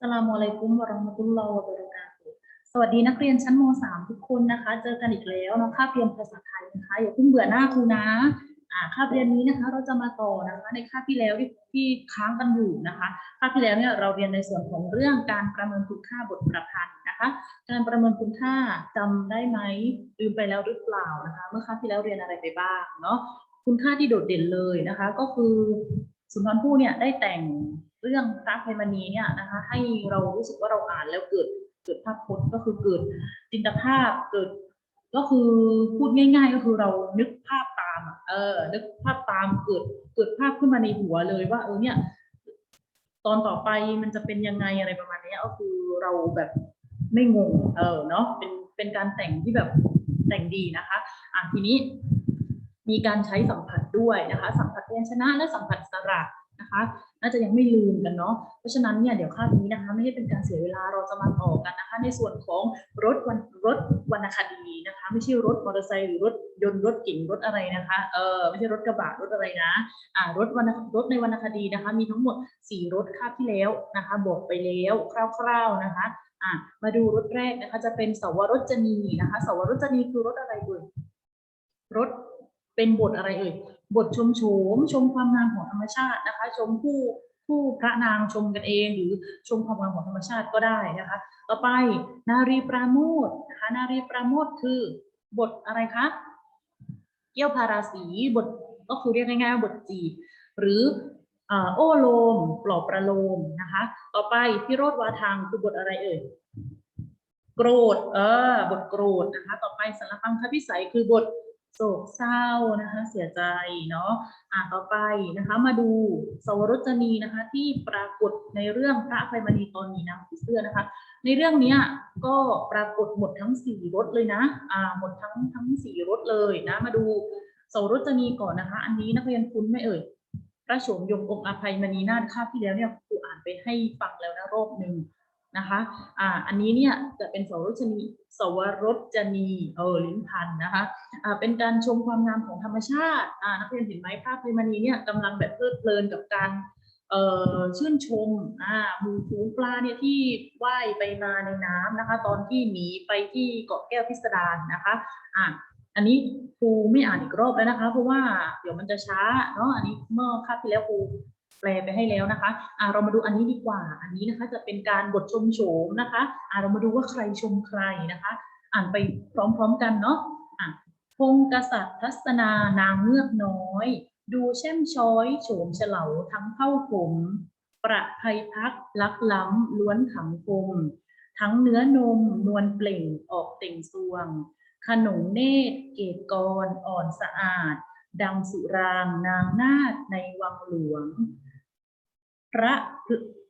สลามอะลัยกุมวะราะห์มะตุลลอฮ์วะบราะกาตุฮ์สวัสดีนักเรียนชั้นม .3 ทุกคนนะคะ เจอกันอีกแล้วเนาะคาบเรียนภาษาไทยนะคะอย่าเพิ่งเบื่อหน้าครูนะอ่าคาบเรียนนี้นะคะ เราจะมาต่อนะคะ ในคาบที่แล้วที่ที่ค้างกันอยู่นะคะคาบที่แล้วเนี่ยเราเรียนในส่วนของเรื่องการประเมินคุณค่าบทประพันธ์นะคะ การประเมินคุณค่าจำได้ไหมลืมไปแล้วหรือเปล่านะคะ เมื่อคาบที่แล้วเรียนอะไรไปบ้างเนาะคุณค่าที่โดดเด่นเลยนะคะ ก็คือสุนทรภู่เนี่ยได้แต่ง เรื่องพระอภัยมณีเนี่ยนะคะให้เรารู้สึกว่าเราอ่านแล้วเกิดเกิดภาพพจน์ก็คือเกิดจินตภาพเกิดก็คือพูดง่าย ๆ ก็คือเรานึกภาพตามเออ นึกภาพตามเกิดเกิดภาพขึ้นมาในหัวเลยว่าเออเนี่ย ตอนต่อไปมันจะเป็นยังไงอะไรประมาณนี้ก็คือเราแบบไม่งง เออเนาะเป็นเป็นการแต่งที่แบบแต่งดีนะคะอะทีนี้ มีการใช้สัมผัสด้วยนะคะ สัมผัสพยัญชนะและสัมผัสสระนะคะ น่าจะยังไม่ลืมกันเนาะเพราะฉะนั้นเนี่ยเดี๋ยวคาบนี้นะคะ ไม่ให้เป็นการเสียเวลาเราจะมาต่อกันนะคะ ในส่วนของรถวันรถวรรณคดีนะคะ ไม่ใช่รถมอเตอร์ไซค์หรือรถยนต์รถเก๋งรถอะไรนะคะเออไม่ใช่รถกระบะรถอะไรนะอ่ารถวรรณรถในวรรณคดีนะคะ มีทั้งหมด 4 รถคาบที่แล้วนะคะบอกไปแล้วคร่าวๆนะคะอะมาดูรถแรกนะคะจะเป็นสวรจนีนะคะ สวรจนีคือรถอะไรเอ่ยรถเป็นบทอะไรเอ่ย บทชมโฉม ชมความงามของธรรมชาตินะคะ ชมผู้ผู้พระนางชมกันเองหรือชมความงามของธรรมชาติก็ได้นะคะ ต่อไปนารีปราโมทนะคะนารีปราโมทคือบทอะไรคะเกี่ยวพาราสีบทก็คือเรียกง่ายๆว่าบทจีบหรืออโอโลมปลอบประโลมนะคะ ต่อไปพิโรธวาทางคือบทอะไรเอ่ยโกรธเออบทโกรธนะคะ ต่อไปสารพังคพิสัยคือบท โศกเศร้านะคะ เสียใจเนาะอ่าต่อไปนะคะ มาดูสวรจนีนะคะ ที่ปรากฏในเรื่องพระอภัยมณีตอนนี้นะผีเสื้อนะคะ ในเรื่องนี้ก็ปรากฏหมดทั้งสี่รถเลยนะอ่าหมดทั้งทั้งสี่รถเลยนะ มาดูสวรจนีก่อนนะคะ อันนี้นักเรียนคุ้นไหมเอ่ยพระโฉมยงองค์อภัยมณีนาถคาบที่แล้วเนี่ยครูอ่านไปให้ฟังแล้วนะรอบหนึ่ง นะคะอ่าอันนี้เนี่ยจะเป็นสวรจนีสวรจนีเออลิ้นพันนะคะอ่าเป็นการชมความงามของธรรมชาติอ่านักเรียนเห็นไหมภาพไพมณีเนี่ยกำลังแบบเพลิดเพลินกับการเอ่อชื่นชมอ่าหมูฝูงปลาเนี่ยที่ว่ายไปมาในน้ำนะคะ ตอนที่หนีไปที่เกาะแก้วพิสดารนะคะอ่าอันนี้ครูไม่อ่านอีกรอบแล้วนะคะ เพราะว่าเดี๋ยวมันจะช้าเนาะอันนี้เมื่อคาบที่แล้วครู แปลไปให้แล้วนะคะอ่าเรามาดูอันนี้ดีกว่า อันนี้นะคะจะเป็นการบทชมโฉมนะคะอ่าเรามาดูว่าใครชมใครนะคะ อ่านไปพร้อมๆกันเนาะอะพงกษัตริย์ทัศนานางเงือกน้อย ดูแช่มช้อยโฉมเฉลาทั้งเข้าผม ประภัยพักลักล้ำล้วนขำคม ทั้งเนื้อนมนวลเปล่งออกเต่งสวง ขนงเนตร เกตกรอ่อนสะอาด ดังสุรางนางนาฏในวังหลวง พระ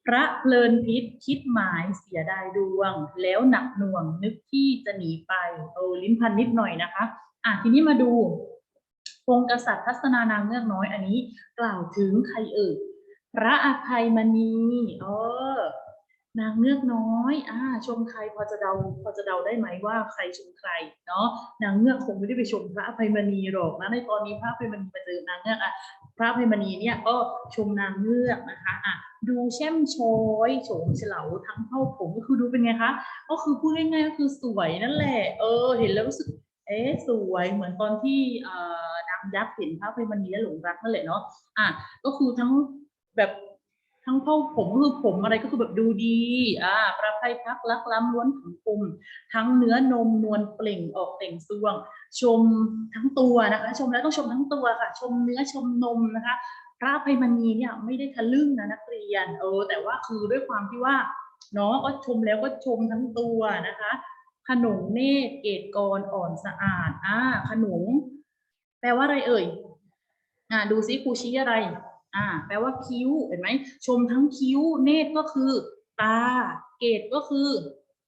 พระเพลินพิษคิดหมายเสียดายดวง แล้วหนักหน่วงนึกที่จะหนีไปโอ้ลิ้นพันนิดหน่อยนะคะ อะทีนี้มาดูพงศ์กษัตริย์ทัศนานางเงือกน้อยอันนี้ กล่าวถึงใครเอ่ยพระอภัยมณีเออนางเงือกน้อยอ่าชมใครพอจะเดาพอจะเดาได้ไหมว่าใครชมใครเนาะนางเงือกคงไม่ได้ไปชมพระอภัยมณีหรอกนะในตอนนี้พระอภัยมณีมาเจอนางเงือกอะ พระพิมณีเนี่ยก็ชมนางเงือกนะคะอะดูเช่มช้อยโฉมเฉลาทั้งเผ่าผมก็คือดูเป็นไงคะก็คือพูดง่ายๆก็คือสวยนั่นแหละ เออ เห็นแล้วรู้สึกเอ๊สวยเหมือนตอนที่เอ่อนางยักษ์เห็นพระพิมณีแล้วหลงรักนั่นแหละเนาะอะก็คือทั้งแบบ ทั้งเผ่าผมคือผมอะไรก็คือแบบดูดี อ่า ประภัยพักลักล้ำล้วนของคมทั้งเนื้อนมนวลเปล่งออกเต่งซวง ชมทั้งตัวนะคะ ชมแล้วต้องชมทั้งตัวค่ะ ชมเนื้อชมนมนะคะพระภัยมณีเนี่ยไม่ได้ทะลึ่งนะนักเรียน เออ แต่ว่าคือด้วยความที่ว่าเนาะก็ชมแล้วก็ชมทั้งตัวนะคะขนงเนตรเกตกรอ่อนสะอาด อ่า ขนง แปลว่าอะไรเอ่ย อ่า ดูซิครูชี้อะไร อ่าแปลว่าคิ้วเห็นไหมชมทั้งคิ้ว เนตรก็คือ ตา เกตก็คือ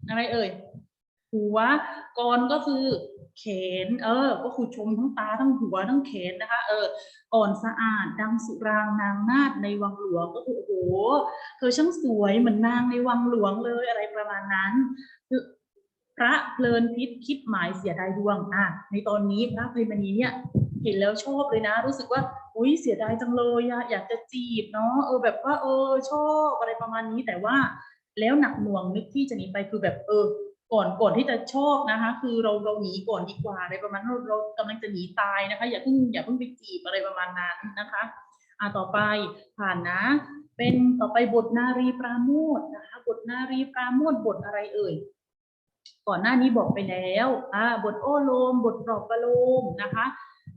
อะไรเอ่ยหัวกรก็คือแขน เออ ก็คือชมทั้งตาทั้งหัวทั้งแขนนะคะ เอออ่อนสะอาดดังสุรางนางนาฏในวังหลวงก็คือโอ้โหเธอช่างสวยเหมือนนางในวังหลวงเลยอะไรประมาณนั้น พระเพลินพิษคิดหมายเสียดายดวงอะในตอนนี้พระอภัยมณีเนี่ย เห็นแล้วชอบเลยนะ รู้สึกว่า อุ้ยเสียดายจังเลยอะอยากจะจีบเนาะเออแบบว่าเออชอบอะไรประมาณนี้แต่ว่าแล้วหนักหน่วงนึกที่จะหนีไปคือแบบเออก่อนก่อนที่จะชอบนะคะ คือเราเราหนีก่อนดีกว่าอะไรประมาณนั้นเราเรากำลังจะหนีตายนะคะ อย่าเพิ่งอย่าเพิ่งไปจีบอะไรประมาณนั้นนะคะอ่าต่อไปผ่านนะ เป็นต่อไปบทนารีปราโมทนะคะ บทนารีปราโมทบทอะไรเอ่ยก่อนหน้านี้บอกไปแล้วอ่าบทโอโลม บทปลอบประโลมนะคะ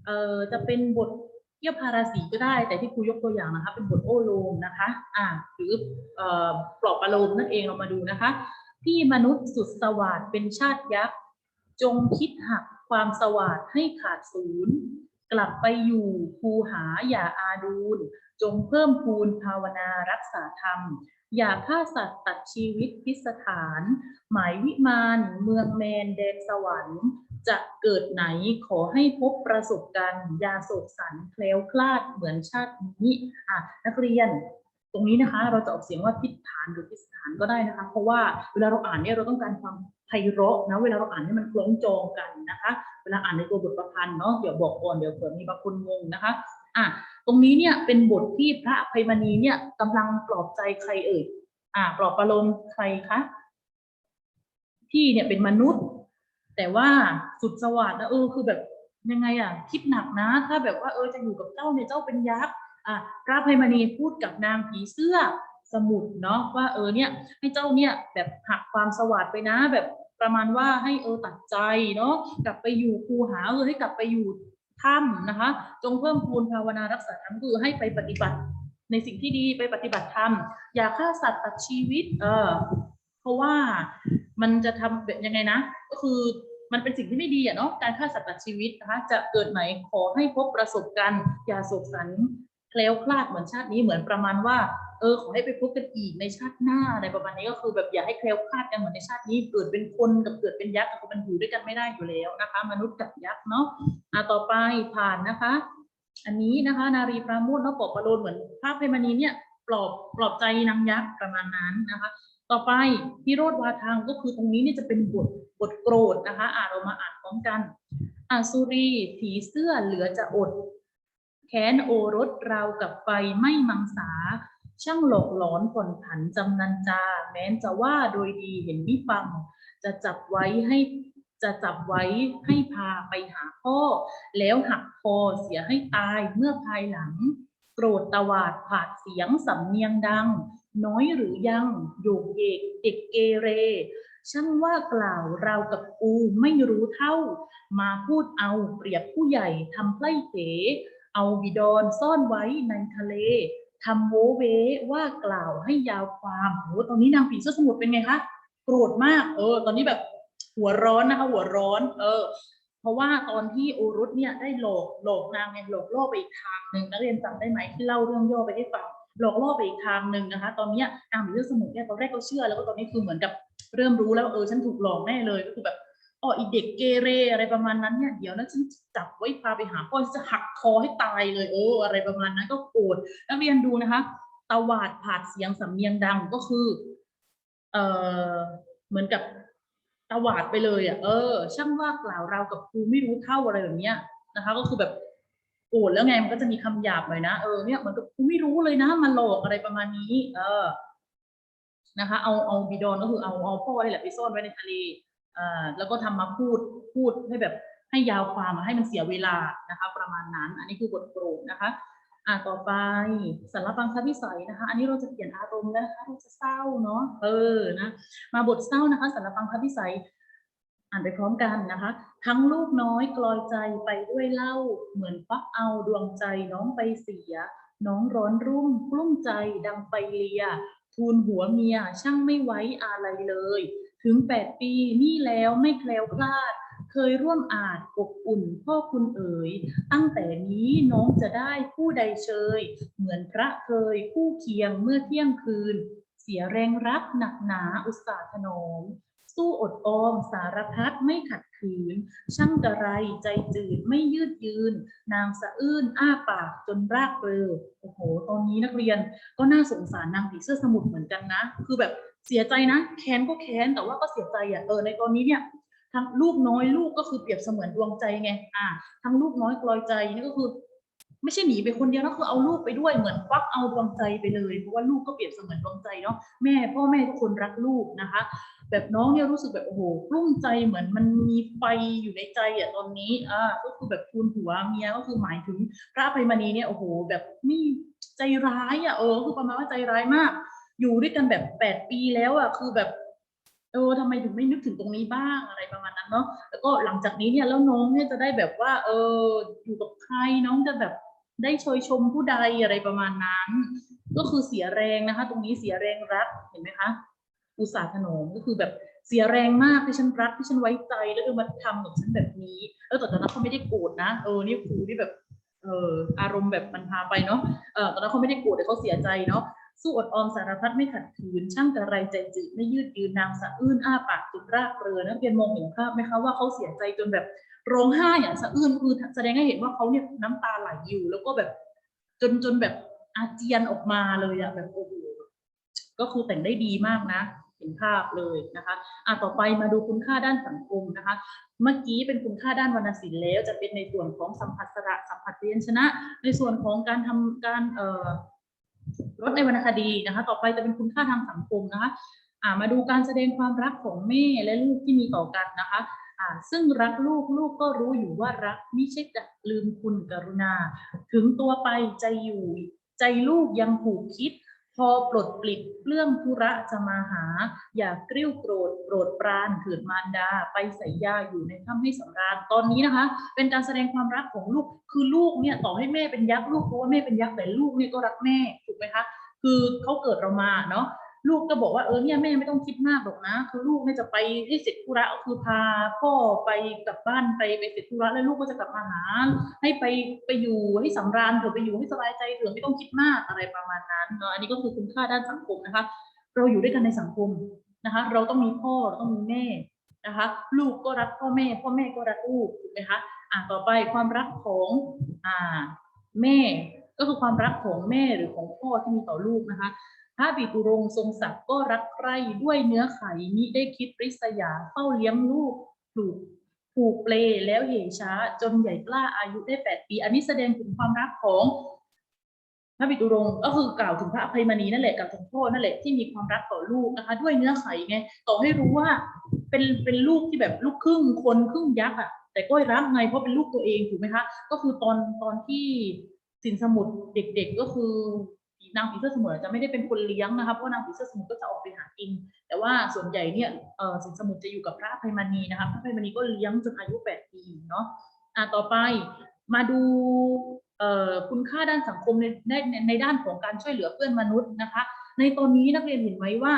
เอ่อจะเป็นบท เยี่ยวพาราสีก็ได้ แต่ที่ครูยกตัวอย่างนะคะ เป็นบทโอโลมนะคะอ่าหรือเอ่อปลอบประโลมนั่นเองเรามาดูนะคะ พี่มนุษย์สุดสวัสดเป็นชาติยักษ์จงคิดหักความสวัสดให้ขาดศูนย์กลับไปอยู่ภูหาอย่าอาดูล จงเพิ่มพูนภาวนารักษาธรรม อย่าฆ่าสัตว์ตัดชีวิตพิสถาน หมายวิมานเมืองแมนแดนสวรรค์ จะเกิดไหนขอให้พบประสบการณ์ยาโศกสันแคล้วคลาดเหมือนชาตินี้อะนักเรียน ตรงนี้นะคะเราจะออกเสียงว่าพิฐานหรือพิสถานก็ได้นะคะ เพราะว่าเวลาเราอ่านเนี่ยเราต้องการความไพเราะนะเวลาเราอ่านให้มันคล้องจองกันนะคะ เวลาอ่านในตัวบทประพันธ์เนาะเดี๋ยวบอกก่อนเดี๋ยวเผื่อมีบางคนงงนะคะ อะตรงนี้เนี่ยเป็นบทที่พระภัยมณีเนี่ยกำลังปลอบใจใครเอ่ยอะปลอบประโลมใครคะที่เนี่ยเป็นมนุษย์ แต่ว่าสุดสวัสดิ์นะเออคือแบบยังไงอะคิดหนักนะ ถ้าแบบว่าเออจะอยู่กับเจ้าเนี่ยเจ้าเป็นยักษ์อะพระภัยมณีพูดกับนางผีเสื้อสมุทรเนาะว่าเออเนี่ยให้เจ้าเนี่ยแบบหักความสวัสดไปนะ แบบประมาณว่าให้เออตัดใจเนาะกลับไปอยู่คูหาเออให้กลับไปอยู่ ถ้ำนะคะ จงเพิ่มพูนภาวนารักษาธรรมคือให้ไปปฏิบัติในสิ่งที่ดีไปปฏิบัติธรรม อย่าฆ่าสัตว์ตัดชีวิต เออเพราะว่ามันจะทำแบบยังไงนะ ก็คือมันเป็นสิ่งที่ไม่ดีอะเนาะการฆ่าสัตว์ตัดชีวิตนะคะจะเกิดไหนขอให้พบประสบการณ์อย่าโศกสันแคล้วคลาดเหมือนชาตินี้เหมือนประมาณว่า เออขอให้ไปพบกันอีกในชาติหน้าอะไรประมาณนี้ก็คือแบบอย่าให้แคล้วคลาดกันเหมือนในชาตินี้เกิดเป็นคนกับเกิดเป็นยักษ์กับมันอยู่ด้วยกันไม่ได้อยู่แล้วนะคะ มนุษย์กับยักษ์เนาะอะต่อไปผ่านนะคะ อันนี้นะคะ นารีปราโมทเนาะปลอบประโลมเหมือนภาพเพมณีเนี่ยปลอบปลอบใจนางยักษ์ประมาณนั้นนะคะ ต่อไปพิโรธวาทางก็คือตรงนี้เนี่ยจะเป็นบทบทโกรธนะคะ อ่านเรามาอ่านพร้อมกันอาสุรีผีเสื้อเหลือจะอดแค้นโอรสเรากับไฟไม่มังสา ช่างหลอกหลอนผ่อนผันจำนันจา แม้นจะว่าโดยดีเห็นมิฟัง จะจับไว้ให้จะจับไว้ให้พาไปหาพ่อ แล้วหักคอเสียให้ตายเมื่อภายหลัง โกรธตวาดผาดเสียงสำเนียงดัง น้อยหรือยังโยกเยกเด็กเกเร ช่างว่ากล่าวเราวกับกูไม่รู้เท่า มาพูดเอาเปรียบผู้ใหญ่ทำไพล่เถเอาบิดอนซ่อนไว้ในทะเล ทำโวเวว่ากล่าวให้ยาวความโหตอนนี้นางผีเสื้อสมุทรเป็นไงคะโกรธมาก เออ ตอนนี้แบบหัวร้อนนะคะ หัวร้อน เออ เพราะว่าตอนที่โอรุสเนี่ยได้หลอกหลอกนางไงหลอกล่อไปอีกทางหนึ่งนักเรียนจำได้ไหมที่เล่าเรื่องย่อไปให้ฟังหลอกล่อไปอีกทางหนึ่งนะคะ ตอนนี้นางผีเสื้อสมุทรเนี่ยตอนแรกก็เชื่อแล้วก็ตอนนี้คือเหมือนกับเริ่มรู้แล้วเออฉันถูกหลอกแน่เลยก็คือแบบ อ๋ออีเด็กเกเรอะไรประมาณนั้นเนี่ยเดี๋ยวนะฉันจับไว้พาไปหาพ่อฉันจะหักคอให้ตายเลยเอออะไรประมาณนั้นก็โกรธนักเรียนดูนะคะตวาดผาดเสียงสำเนียงดังก็คือ เออเหมือนกับตวาดไปเลยอะเออ ช่างว่ากล่าวเรากับครูไม่รู้เท่าอะไรแบบเนี้ยนะคะ ก็คือแบบโกรธแล้วไงมันก็จะมีคำหยาบหน่อยนะเออเนี่ยเหมือนกับครูไม่รู้เลยนะมาหลอกอะไรประมาณนี้ เออนะคะ เอาเอาบิดอนก็คือเอาเอาพ่อนี่แหละไปซ่อนไว้ในทะเล อ่าแล้วก็ทำมาพูดพูดให้แบบให้ยาวความมาให้มันเสียเวลานะคะ ประมาณนั้น อันนี้คือบทโกรธนะคะอ่าต่อไปสารพังคพิสัยนะคะ อันนี้เราจะเปลี่ยนอารมณ์แล้วนะคะเราจะเศร้าเนาะเออนะมาบทเศร้านะคะสารพังคพิสัยอ่านไปพร้อมกันนะคะ ทั้งลูกน้อยกลอยใจไปด้วยเล่า เหมือนฟักเอาดวงใจน้องไปเสีย น้องร้อนรุ่มกลุ้มใจดังไปเลีย ทูลหัวเมียช่างไม่ไว้อะไรเลย ถึงแปดปีนี่แล้วไม่แคล้วคลาด เคยร่วมอาจอบอุ่นพ่อคุณเอ๋ย ตั้งแต่นี้น้องจะได้ผู้ใดเชย เหมือนพระเคยคู่เคียงเมื่อเที่ยงคืน เสียแรงรักหนักหนาอุตสาห์ถนอมสู้อดออมสารพัดไม่ขัดขืน ช่างกระไรใจจืดไม่ยืดยืน นางสะอื้นอ้าปากจนรากเรอโอ้โห ตอนนี้นักเรียนก็น่าสงสารนางผีเสื้อสมุทรเหมือนกันนะ คือแบบ เสียใจนะแค้นก็แค้นแต่ว่าก็เสียใจอะเออในตอนนี้เนี่ยทั้งลูกน้อยลูกก็คือเปรียบเสมือนดวงใจไงอ่าทั้งลูกน้อยกลอยใจนี่ก็คือ ไม่ใช่หนีไปคนเดียวนะคือเอาลูกไปด้วยเหมือนควักเอาดวงใจไปเลยเพราะว่าลูกก็เปรียบเสมือนดวงใจเนาะแม่พ่อแม่ทุกคนรักลูกนะคะ แบบน้องเนี่ยรู้สึกแบบโอ้โหกลุ้มใจเหมือนมันมีไฟอยู่ในใจอะตอนนี้อ่าก็คือแบบคูณหัวเมียก็คือหมายถึงพระอภัยมณีเนี่ยโอ้โห แบบนี่ใจร้ายอะเออคือประมาณว่าใจร้ายมาก อยู่ด้วยกันแบบแปดปีแล้วอะคือแบบเออทำไมถึงไม่นึกถึงตรงนี้บ้างอะไรประมาณนั้นเนาะแล้วก็หลังจากนี้เนี่ยแล้วน้องเนี่ยจะได้แบบว่า เอออยู่กับใครน้องจะแบบได้ชยชมผู้ใดอะไรประมาณนั้น ก็คือเสียแรงนะคะ ตรงนี้เสียแรงรักเห็นไหมคะ อุตสาห์ถนอมก็คือแบบเสียแรงมากที่ฉันรักที่ฉันไว้ใจแล้วเออมาทำกับฉันแบบนี้เออแต่ตอนนั้นเขาไม่ได้โกรธนะเออนี่ครูที่แบบเอออารมณ์แบบมันพาไปเนาะเออตอนนั้นเขาไม่ได้โกรธแต่เขาเสียใจเนาะ สู้อดออมสารพัดไม่ขัดขืน ช่างกระไรใจจืดไม่ยืดยืนนางสะอื้นอ้าปากจุดรากเรือนะเพียนมองเห็นภาพไหมคะว่าเขาเสียใจจนแบบร้องไห้อย่างสะอื้นคือแสดงให้เห็นว่าเขาเนี่ยน้ำตาไหลอยู่ แล้วก็แบบจนจนแบบอาเจียนออกมาเลยอะแบบโอ้โหก็คือแต่งได้ดีมากนะเห็นภาพเลยนะคะอะต่อไปมาดูคุณค่าด้านสังคมนะคะ เมื่อกี้เป็นคุณค่าด้านวรรณศิลป์แล้ว จะเป็นในส่วนของสัมผัสสระสัมผัสเรียนชนะ ในส่วนของการทำการเอ่อ ลดในวรรณคดีนะคะ ต่อไปจะเป็นคุณค่าทางสังคมนะคะอ่ามาดูการแสดงความรักของแม่และลูกที่มีต่อกันนะคะซึ่งรักลูกลูกก็รู้อยู่ว่ารักไม่ใช่จะลืมคุณกรุณา ถึงตัวไปใจอยู่ใจลูกยังผูกคิด พอปลดปลิดเรื่องธุระจะมาหา อย่ากริ้วโกรธโกรธปรานถืนมารดา ไปใส่ยาอยู่ในถ้ำให้สำราญตอนนี้นะคะ เป็นการแสดงความรักของลูกคือลูกเนี่ยต่อให้แม่เป็นยักษ์ลูกรู้ว่าแม่เป็นยักษ์แต่ลูกเนี่ยก็รักแม่ถูกไหมคะคือเขาเกิดเรามาเนาะ ลูกก็บอกว่าเออเนี่ยแม่ไม่ต้องคิดมากหรอกนะ คือลูกเนี่ยจะไปให้เสร็จธุระคือพาพ่อไปกลับบ้านไปไปเสร็จธุระแล้วลูกก็จะกลับมาหา ให้ไปไปอยู่ให้สำราญเถอะไปอยู่ให้สบายใจเถอะไม่ต้องคิดมากอะไรประมาณนั้นเนาะอันนี้ก็คือคุณค่าด้านสังคมนะคะ เราอยู่ด้วยกันในสังคมนะคะ เราต้องมีพ่อเราต้องมีแม่นะคะ ลูกก็รักพ่อแม่ พ่อแม่ก็รักลูกถูกไหมคะอ่าต่อไปความรักของอ่าแม่ก็คือความรักของแม่หรือของพ่อที่มีต่อลูกนะคะ พระบิดุรงทรงศักดิ์ก็รักใคร่ด้วยเนื้อไขมิได้คิดริษยาเฝ้าเลี้ยงลูกปลูกผูกเปลแล้วเหยช้า จนใหญ่กล้าอายุได้แปดปี อันนี้แสดงถึงความรักของพระบิดุรงก็คือกล่าวถึงพระอภัยมณีนั่นแหละกล่าวถึงพ่อนั่นแหละที่มีความรักต่อลูกนะคะ ด้วยเนื้อไขไงต่อให้รู้ว่าเป็นเป็นลูกที่แบบลูกครึ่งคนครึ่งยักษ์อะแต่ก็รักไงเพราะเป็นลูกตัวเองถูกไหมคะ ก็คือตอนตอนที่สินสมุทรเด็กๆก็คือ นางผีเสื้อสมุทรจะไม่ได้เป็นคนเลี้ยงนะคะเพราะนางผีเสื้อสมุทรก็จะออกไปหากิน แต่ว่าส่วนใหญ่เนี่ยสินสมุทรจะอยู่กับพระอภัยมณีนะคะพระอภัยมณีก็เลี้ยงจนอายุแปดปีเนาะอะต่อไปมาดูคุณค่าด้านสังคมในในในในด้านของการช่วยเหลือเพื่อนมนุษย์นะคะ ในตอนนี้นักเรียนเห็นไหมว่า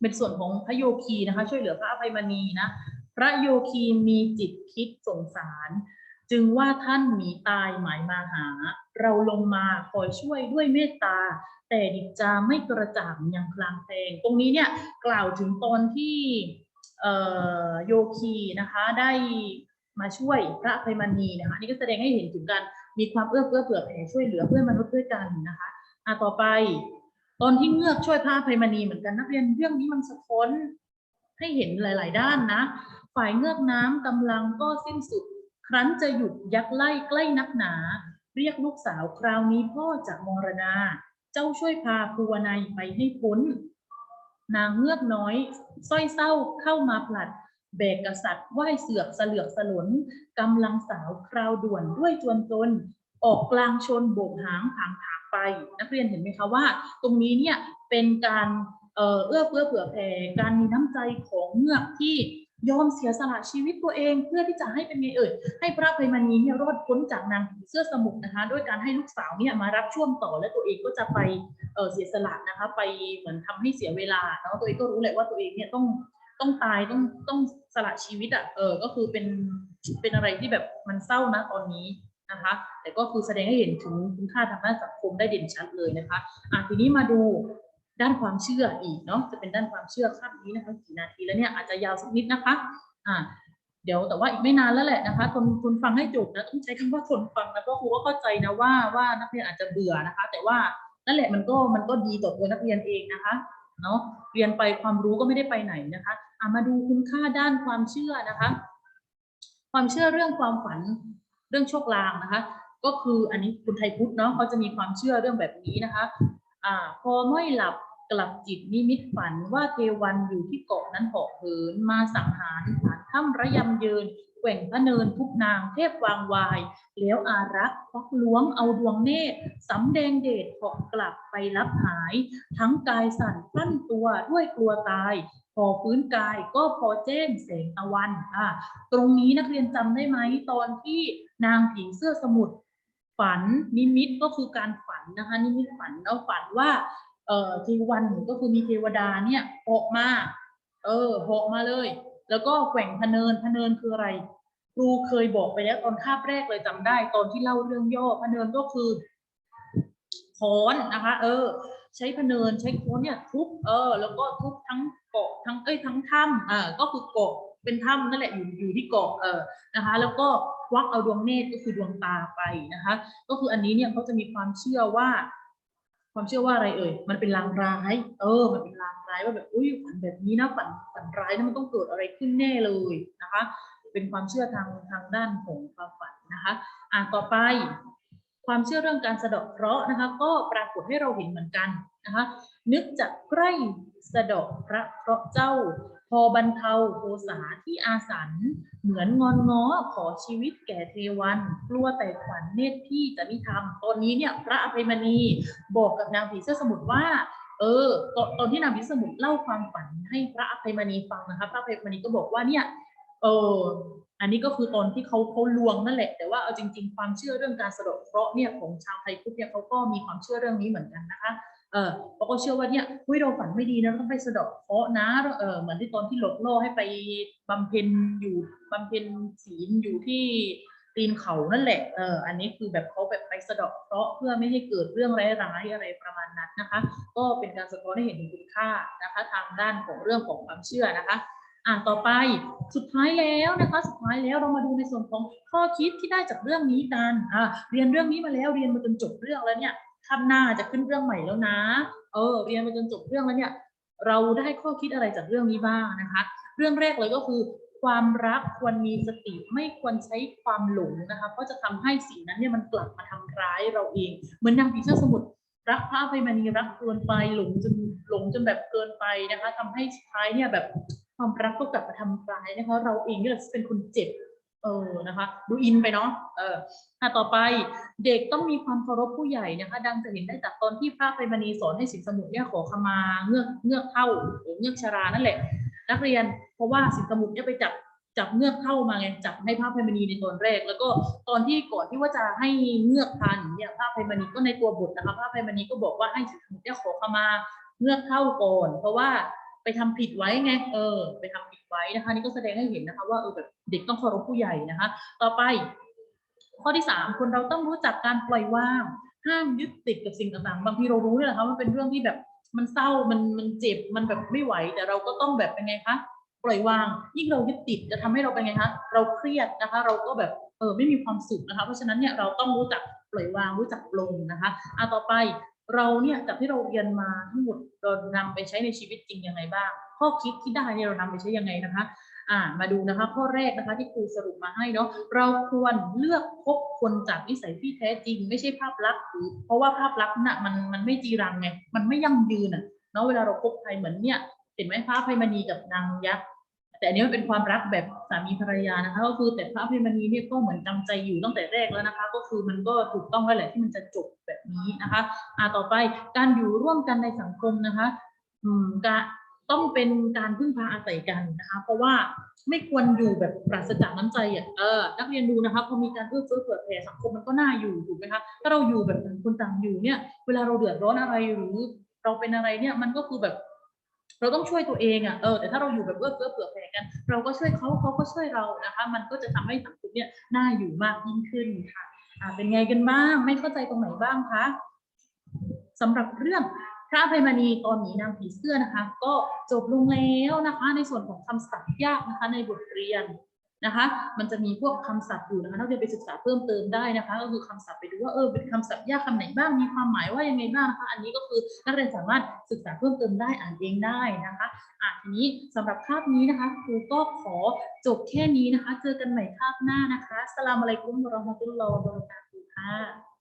เป็นส่วนของพระโยคีนะคะ ช่วยเหลือพระอภัยมณีนะพระโยคีมีจิตคิดสงสาร จึงว่าท่านหมีตายหมายมาหา เราลงมาคอยช่วยด้วยเมตตา แต่ดิจาไม่กระจ่างอย่างพลางแพงตรงนี้เนี่ยกล่าวถึงตอนที่โยคีนะคะได้มาช่วยพระอภัยมณีนะคะนี่ก็แสดงให้เห็นถึงการมีความเอื้อเฟื้อเผื่อแผ่ช่วยเหลือเพื่อนมนุษย์ด้วยกันนะคะอะต่อไป ตอนที่เงือกช่วยพระอภัยมณีเหมือนกันนักเรียนเรื่องนี้มันสะท้อนให้เห็นหลาย ๆ ด้านนะ ฝ่ายเงือกน้ำกำลังก็สิ้นสุด ครั้นจะหยุดยักไล่ใกล้นักหนา เรียกลูกสาวคราวนี้พ่อจะมรณา เจ้าช่วยพาภูวนัยไปให้พ้น นางเงือกน้อยสร้อยเศร้าเข้ามาผลัดแบกกษัตริย์ไหวเสือกเสลือกสลนกำลังสาวคราวด่วนด้วยจวนจน ออกกลางชนโบกหางผางผางไป นักเรียนเห็นไหมคะว่า ตรงนี้เนี่ยเป็นการเอ่อเอื้อเฟื้อเผื่อแผ่การมีน้ำใจของเงือกที่ ยอมเสียสละชีวิตตัวเอง เพื่อที่จะให้เป็นไงเอ่ยให้พระภัยมณีเนี่ยรอดพ้นจากนางผีเสื้อสมุทรนะคะด้วยการให้ลูกสาวเนี่ยมารับช่วงต่อและตัวเองก็จะไปเเสียสละนะคะไปเหมือนทำให้เสียเวลาเนาะตัวเองก็รู้แหละว่าตัวเองเนี่ยต้องต้องตายต้องต้องสละชีวิตอะเออก็คือเป็นเป็นอะไรที่แบบมันเศร้านะตอนนี้นะคะ แต่ก็คือแสดงให้เห็นถึงคุณค่าทางด้านสังคมได้เด่นชัดเลยนะคะอะทีนี้มาดู ด้านความเชื่ออีกเนาะจะเป็นด้านความเชื่อขั้นนี้นะคะกี่นาทีแล้วเนี่ยอาจจะยาวสักนิดนะคะอ่าเดี๋ยวแต่ว่าอีกไม่นานแล้วแหละนะคะทนทนฟังให้จบนะต้องใช้คำว่าทนฟังนะเพราะครูก็เข้าใจนะว่าว่านักเรียนอาจจะเบื่อนะคะ แต่ว่านั่นแหละมันก็มันก็ดีต่อตัวนักเรียนเองนะคะเนาะเรียนไปความรู้ก็ไม่ได้ไปไหนนะคะอ่ามาดูคุณค่าด้านความเชื่อนะคะ ความเชื่อเรื่องความฝันเรื่องโชคลางนะคะ ก็คืออันนี้คุณไทยพุทธเนาะเขาจะมีความเชื่อเรื่องแบบนี้นะคะอ่าพอไม่หลับ กลับจิตนิมิตฝันว่าเทวันอยู่ที่เกาะนั้นเหาะเหินมาสังหารฐานถ้ำระยำเยินแกว่งพระเนินทุกนางเทพวางวายแล้วอารักษ์ควักล้วงเอาดวงเนตรสำแดงเดชเหาะกลับไปรับหาย ทั้งกายสั่นพลั่นตัวด้วยกลัวตาย พอฟื้นกายก็พอแจ้งแสงตะวันอ่าตรงนี้นักเรียนจำได้ไหมตอนที่นางผีเสื้อสมุทรฝันนิมิตก็คือการฝันนะคะนิมิตฝันแล้วฝันว่า ออเทวันก็คือมีเทวดาเนี่ยออกมา เออเหาะมาเลย แล้วก็แกว่งพเนินพเนินคืออะไร ครูเคยบอกไปแล้วตอนคาบแรกเลยจำได้ ตอนที่เล่าเรื่องย่อพเนินก็คือค้อนนะคะ เออ ใช้พเนินใช้ค้อนเนี่ยทุบเออ แล้วก็ทุบทั้งเกาะทั้งเอ้ยทั้งถ้ำอ่าก็คือเกาะเป็นถ้ำนั่นแหละอยู่อยู่ที่เกาะเออนะคะ แล้วก็ควักเอาดวงเนตรก็คือดวงตาไปนะคะ ก็คืออันนี้เนี่ยเขาจะมีความเชื่อว่า ความเชื่อว่าอะไรเอ่ย มันเป็นลางร้าย เออ มันเป็นลางร้ายว่าแบบ อุ้ยฝันแบบนี้นะ ฝัน ฝันร้ายนะมันต้องเกิดอะไรขึ้นแน่เลยนะคะ เป็นความเชื่อทางทางด้านของความฝันนะคะ อ่าต่อไป ความเชื่อเรื่องการสะเดาะเคราะห์นะคะ ก็ปรากฏให้เราเห็นเหมือนกันนะคะ นึกจะใกล้ สะดาะพระเคราะห์เจ้า พอบรรเทาโทสาที่อาสัน เหมือนงอนง้อขอชีวิตแก่เทวันกลัวแต่ขวัญเนตรที่จะไม่ทำตอนนี้เนี่ยพระอภัยมณีบอกกับนางผีเสื้อสมุทรว่าเออตอนตอนที่นางผีเสื้อสมุทรเล่าความฝันให้พระอภัยมณีฟังนะคะพระอภัยมณีก็บอกว่าเนี่ยเอออันนี้ก็คือตอนที่เขาเขาลวงนั่นแหละ แต่ว่าเอาจริง ๆ ความเชื่อเรื่องการสะดาะเคราะห์เนี่ยของชาวไทยพุทธเนี่ยเขาก็มีความเชื่อเรื่องนี้เหมือนกันนะคะ เออเขาก็เชื่อว่าเนี่ยอุ้ยเราฝันไม่ดีนะต้องไปสะดาะเคราะห์นะเออเหมือนที่ตอนที่หลอกล่ให้ไปบำเพ็ญอยู่บำเพ็ญศีลอยู่ที่ตีนเขานั่นแหละเอออันนี้คือแบบเขาแบบไปสะดาะเคราะห์เพื่อไม่ให้เกิดเรื่องร้ายๆอะไรประมาณนั้นนะคะ ก็เป็นการสะท้อนให้เห็นถึงคุณค่านะคะ ทางด้านของเรื่องของความเชื่อนะคะอ่านต่อไปสุดท้ายแล้วนะคะ สุดท้ายแล้วเรามาดูในส่วนของข้อคิดที่ได้จากเรื่องนี้กันอ่าเรียนเรื่องนี้มาแล้วเรียนมาจนจบเรื่องแล้วเนี่ย ข้างหน้าจะขึ้นเรื่องใหม่แล้วนะ เออ เรียนมาจนจบเรื่องแล้วเนี่ย เราได้ข้อคิดอะไรจากเรื่องนี้บ้างนะคะ เรื่องแรกเลยก็คือ ความรักควรมีสติไม่ควรใช้ความหลงนะคะ เพราะจะทำให้สิ่งนั้นเนี่ยมันกลับมาทำร้ายเราเอง เหมือนนางผีเสื้อสมุทรรักพระอภัยมณีรักเกินไปหลงจนหลงจนแบบเกินไปนะคะทำให้ท้ายเนี่ยแบบความรักก็กลับมาทำร้ายนะคะ เราเองนี่แหละเป็นคนเจ็บ เออนะคะดูอินไปเนาะเอออะต่อไปเด็กต้องมีความเคารพผู้ใหญ่นะคะ ดังจะเห็นได้จากตอนที่พระไพมณีสอนให้สินสมุทรเนี่ยขอขมาเงือกเงือกเท่าหรือเงือกชรานั่นแหละ นักเรียนเพราะว่าสินสมุทรเนี่ยไปจับจับเงือกเข้ามาไงจับให้พระไพมณีในตอนแรก แล้วก็ตอนที่ก่อนที่ว่าจะให้เงือกทานเนี่ยพระไพมณีก็ในตัวบทนะคะพระไพมณีก็บอกว่าให้สินสมุทรเนี่ยขอขมาเงือกเข้าก่อน เพราะว่า ไปทำผิดไว้ไง เออ ไปทำผิดไว้นะคะ นี่ก็แสดงให้เห็นนะคะ ว่าเออแบบเด็กต้องเคารพผู้ใหญ่นะคะ ต่อไป ข้อที่สามคนเราต้องรู้จักการปล่อยวาง ห้ามยึดติดกับสิ่งต่างๆ บางทีเรารู้เนี่ยแหละคะมันเป็นเรื่องที่แบบมันเศร้ามันมันเจ็บมันแบบไม่ไหว แต่เราก็ต้องแบบเป็นไงคะปล่อยวาง ยิ่งเรายึดติดจะทำให้เราเป็นไงคะเราเครียดนะคะ เราก็แบบเออไม่มีความสุขนะคะ เพราะฉะนั้นเนี่ยเราต้องรู้จักปล่อยวางรู้จักปลงนะคะอะต่อไป เราเนี่ยจากที่เราเรียนมาทั้งหมดเรานำไปใช้ในชีวิตจริงยังไงบ้าง ข้อคิดที่ได้เนี่ยเรานำไปใช้ยังไงนะคะอ่ามาดูนะคะ ข้อแรกนะคะที่ครูสรุปมาให้เนาะเราควรเลือกคบคนจากนิสัยที่แท้จริง ไม่ใช่ภาพลักษณ์หรือเพราะว่าภาพลักษณ์น่ะมันมันไม่จีรังไงมันไม่ยั่งยืนอะเนาะเวลาเราคบใครเหมือนเนี่ยเห็นไหมพระอภัยมณีกับนางยักษ์ แต่อันนี้มันเป็นความรักแบบสามีภรรยานะคะ ก็คือแต่พระอภัยมณีเนี่ยก็เหมือนจำใจอยู่ตั้งแต่แรกแล้วนะคะ ก็คือมันก็ถูกต้องแล้วแหละที่มันจะจบแบบนี้นะคะอ่าต่อไปการอยู่ร่วมกันในสังคมนะคะ อืมการต้องเป็นการพึ่งพาอาศัยกันนะคะ เพราะว่าไม่ควรอยู่แบบปราศจากน้ำใจอะเออนักเรียนดูนะคะพอมีการเอื้อเฟื้อเผื่อแผ่สังคมมันก็น่าอยู่ถูกไหมคะถ้าเราอยู่แบบต่างคนต่างอยู่เนี่ย เวลาเราเดือดร้อนอะไรหรือเราเป็นอะไรเนี่ยมันก็คือแบบ เราต้องช่วยตัวเองอะเออแต่ถ้าเราอยู่แบบเอื้อเฟื้อเผื่อแผ่กัน เราก็ช่วยเขาเขาก็ช่วยเรานะคะ มันก็จะทำให้สังคมเนี่ยน่าอยู่มากยิ่งขึ้นค่ะอ่าเป็นไงกันบ้างไม่เข้าใจตรงไหนบ้างคะสำหรับเรื่องพระอภัยมณีตอนนีนางผีเสื้อนะคะ ก็จบลงแล้วนะคะ ในส่วนของคำศัพท์ยากนะคะ ในบทเรียน นะคะ มันจะมีพวกคำศัพท์อยู่นะคะนักเรียนไปศึกษาเพิ่มเติมได้นะคะ ก็คือคำศัพท์ไปดูว่าเออเป็นคำศัพท์ยากคำไหนบ้าง มีความหมายว่ายังไงบ้างนะคะ อันนี้ก็คือนักเรียนสามารถศึกษาเพิ่มเติมได้อ่านเองได้นะคะอะทีนี้สำหรับคาบนี้นะคะครูก็ขอจบแค่นี้นะคะ เจอกันใหม่คาบหน้านะคะสลามอะไรกุมราะห์มะตุลลอฮ์บรากาตุค่ะ